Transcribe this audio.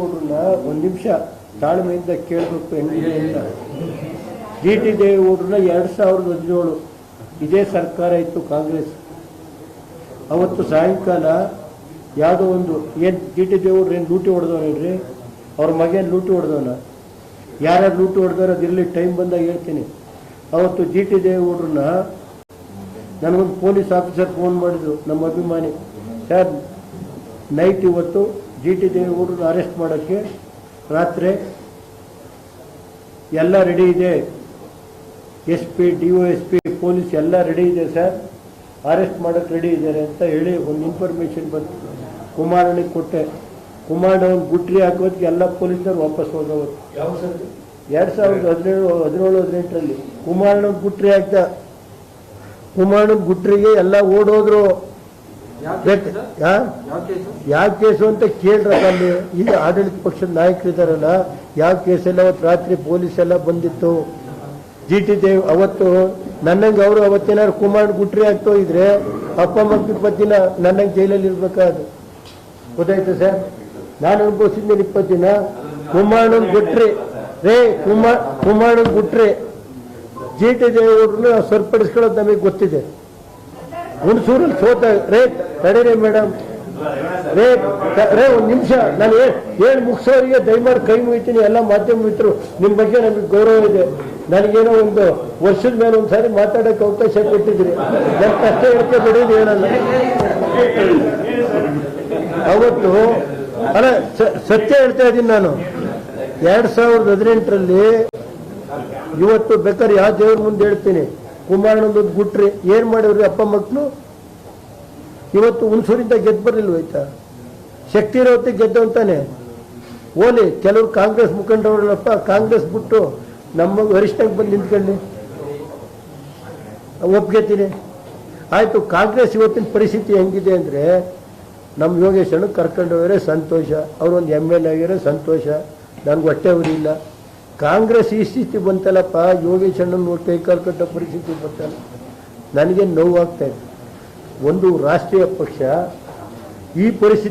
ಒಂದು ನಿಮಿಷ ತಾಳ್ಮೆಯಿಂದ ಕೇಳಬೇಕು ಹೆಂಗಿದೆ ಅಂತ. ಜಿ ಟಿ ದೇವೇಗೌಡರನ್ನ ಎರಡು ಸಾವಿರದ ಹದಿನೇಳು ಇದೇ ಸರ್ಕಾರ ಇತ್ತು ಕಾಂಗ್ರೆಸ್. ಅವತ್ತು ಸಾಯಂಕಾಲ ಯಾವುದೋ ಒಂದು, ಏನು ಜಿ ಟಿ ದೇವೇಗೌಡ್ರು ಏನು ಲೂಟಿ ಹೊಡೆದವನೇನ್ರಿ ಅವ್ರ ಮಗೇನು ಲೂಟಿ ಹೊಡೆದವನ? ಯಾರ್ಯಾರು ಲೂಟಿ ಹೊಡೆದವ್ರು ಅದಿರಲಿ ಟೈಮ್ ಬಂದಾಗ ಹೇಳ್ತೀನಿ. ಅವತ್ತು ಜಿ ಟಿ ದೇವೇಗೌಡ್ರನ್ನ ನನಗೊಂದು ಪೊಲೀಸ್ ಆಫೀಸರ್ ಫೋನ್ ಮಾಡಿದ್ರು, ನಮ್ಮ ಅಭಿಮಾನಿ. ಸರ್, ನೈಟ್ ಇವತ್ತು ಜಿ ಟಿ ದೇವೇಗೌಡರನ್ನ ಅರೆಸ್ಟ್ ಮಾಡೋಕ್ಕೆ ರಾತ್ರಿ ಎಲ್ಲ ರೆಡಿ ಇದೆ. S P D O S P police ಎಲ್ಲ ರೆಡಿ ಇದೆ ಸರ್. ಅರೆಸ್ಟ್ ಮಾಡೋಕ್ಕೆ ರೆಡಿ ಇದ್ದಾರೆ ಅಂತ ಹೇಳಿ ಒಂದು ಇನ್ಫಾರ್ಮೇಷನ್ ಬಂತು. ಕುಮಾರನಿಗೆ ಕೊಟ್ಟೆ. ಕುಮಾರಣ್ಣ ಅವ್ನು ಗುಟ್ರಿ ಹಾಕೋದಕ್ಕೆ ಎಲ್ಲ ಪೊಲೀಸರು ವಾಪಸ್ ಹೋಗೋದು ಯಾವ ಸರ್ ಎರಡು ಸಾವಿರದ ಹದಿನೇಳು ಹದಿನೇಳು ಹದಿನೆಂಟರಲ್ಲಿ ಕುಮಾರಣ್ಣ ಗುಟ್ರಿ ಹಾಕ್ದ. ಕುಮಾರಣ್ಣ ಗುಟ್ರಿಗೆ ಎಲ್ಲ ಓಡೋದ್ರು ಯಾವ. Case sir? ಯಾವ ಕೇಸು? ಅಂತ ಕೇಳ್ರಲ್ಲ ಅಲ್ಲಿ ಈಗ ಆಡಳಿತ ಪಕ್ಷದ ನಾಯಕರಿದ್ದಾರಲ್ಲ ಯಾವ ಕೇಸೆಲ್ಲ ಅವತ್ತು ರಾತ್ರಿ ಪೊಲೀಸ್ ಎಲ್ಲ ಬಂದಿತ್ತು? ಜಿ ಟಿ ದೇವ್ ಅವತ್ತು ನನ್ನಂಗೆ ಅವರು ಅವತ್ತೇನಾದ್ರು ಕುಮಾರ್ ಗುಟ್ರಿ ಆಗ್ತೋ ಇದ್ರೆ ಅಪ್ಪ ಮಕ್ಕಳು ಇಪ್ಪತ್ತು ದಿನ ನನ್ನಂಗೆ ಜೈಲಲ್ಲಿ ಇರ್ಬೇಕಾದ್ರು ಗೊತ್ತಾಯ್ತು ಸರ್? ನಾನು ಅನುಭವಿಸಿದ್ದೇನೆ ಇಪ್ಪತ್ತು ದಿನ ಕುಮಾರಣ್ಣನ್ ಗುಟ್ರಿ. ರೇ ಕುಮಾರ್ ಕುಮಾರ್ ಗುಟ್ರಿ. ಜಿ ಟಿ ದೇವೇಗೌಡರನ್ನ ಸರಿಪಡಿಸ್ಕೊಳ್ಳೋದು ನಮಗೆ ಗೊತ್ತಿದೆ. ಹುಣಸೂರಲ್ಲಿ ಸೋತ, ರೇ, ತಡೀರಿ ಮೇಡಮ್. ರೇಟ್ ರೇ, ಒಂದು ನಿಮಿಷ. ನಾನು ಏನು ಮುಗಿಸೋರಿಗೆ ದಯಮಾಡಿ ಕೈ ಮುಗಿತೀನಿ. ಎಲ್ಲ ಮಾಧ್ಯಮ ಮಿತ್ರರು ನಿಮ್ಮ ಬಗ್ಗೆ ನಮಗೆ ಗೌರವ ಇದೆ. ನನಗೇನೋ ಒಂದು ವರ್ಷದ ಮೇಲೆ ಒಂದು ಸಾರಿ ಮಾತಾಡೋಕ್ಕೆ ಅವಕಾಶ ಕೊಟ್ಟಿದ್ರಿ ನನ್ನ ಕಷ್ಟ ಹೇಳ್ಕೆ ಬಿಡೋದು ಏನಲ್ಲ ಅವತ್ತು, ಅಲ್ಲ ಸತ್ಯ ಹೇಳ್ತಾ ಇದ್ದೀನಿ ನಾನು. ಎರಡು ಸಾವಿರದ ಹದಿನೆಂಟರಲ್ಲಿ ಇವತ್ತು ಬೇಕಾದ್ರೆ ಯಾವ ದೇವ್ರ ಮುಂದೆ ಹೇಳ್ತೀನಿ. ಕುಮಾರಣ್ಣಂದು ಗುಟ್ರಿ, ಏನು ಮಾಡಿವ್ರಿ ಅಪ್ಪ ಮಕ್ಕಳು? ಇವತ್ತು ಹುಣಸೂರಿಂದ ಗೆದ್ದು ಬರಲಿಲ್ವಾಯ್ತಾ ಶಕ್ತಿ ಇರೋತ್ತೆ ಗೆದ್ದವಂತಾನೆ ಓಲಿ, ಕೆಲವರು ಕಾಂಗ್ರೆಸ್ ಮುಖಂಡರಲ್ಲಪ್ಪ ಕಾಂಗ್ರೆಸ್ ಬಿಟ್ಟು ನಮ್ಮ ವರಿಷ್ಠಕ್ಕೆ ಬಂದು ನಿಂತ್ಕೊಳ್ಳಿ ಒಪ್ಗೆತೀನಿ ಆಯಿತು, ಕಾಂಗ್ರೆಸ್ ಇವತ್ತಿನ ಪರಿಸ್ಥಿತಿ ಹೆಂಗಿದೆ ಅಂದ್ರೆ, ನಮ್ಮ ಯೋಗೇಶ್ ಅಣ್ಣ ಕರ್ಕೊಂಡು ಹೋಗಿರೋ ಸಂತೋಷ ಅವ್ರೊಂದು ಎಂ ಎಲ್ ಎ ಆಗಿರೋ ಸಂತೋಷ. ನನ್ಗೆ ಹೊಟ್ಟೆ ಉರಿಯಿಲ್ಲ. ಕಾಂಗ್ರೆಸ್ ಈ ಸ್ಥಿತಿ ಬಂತಲ್ಲಪ್ಪ, ಯೋಗೇಶ್ ಅಣ್ಣನ ನೋಡಿ ಕೈ ಕಾಲು ಕಟ್ಟೋ ಪರಿಸ್ಥಿತಿ ಬಂತಲ್ಲ. ನನಗೆ ನೋವಾಗ್ತಾ ಇದೆ. ಒಂದು ರಾಷ್ಟ್ರೀಯ ಪಕ್ಷ ಈ ಪರಿಸ್ಥಿತಿ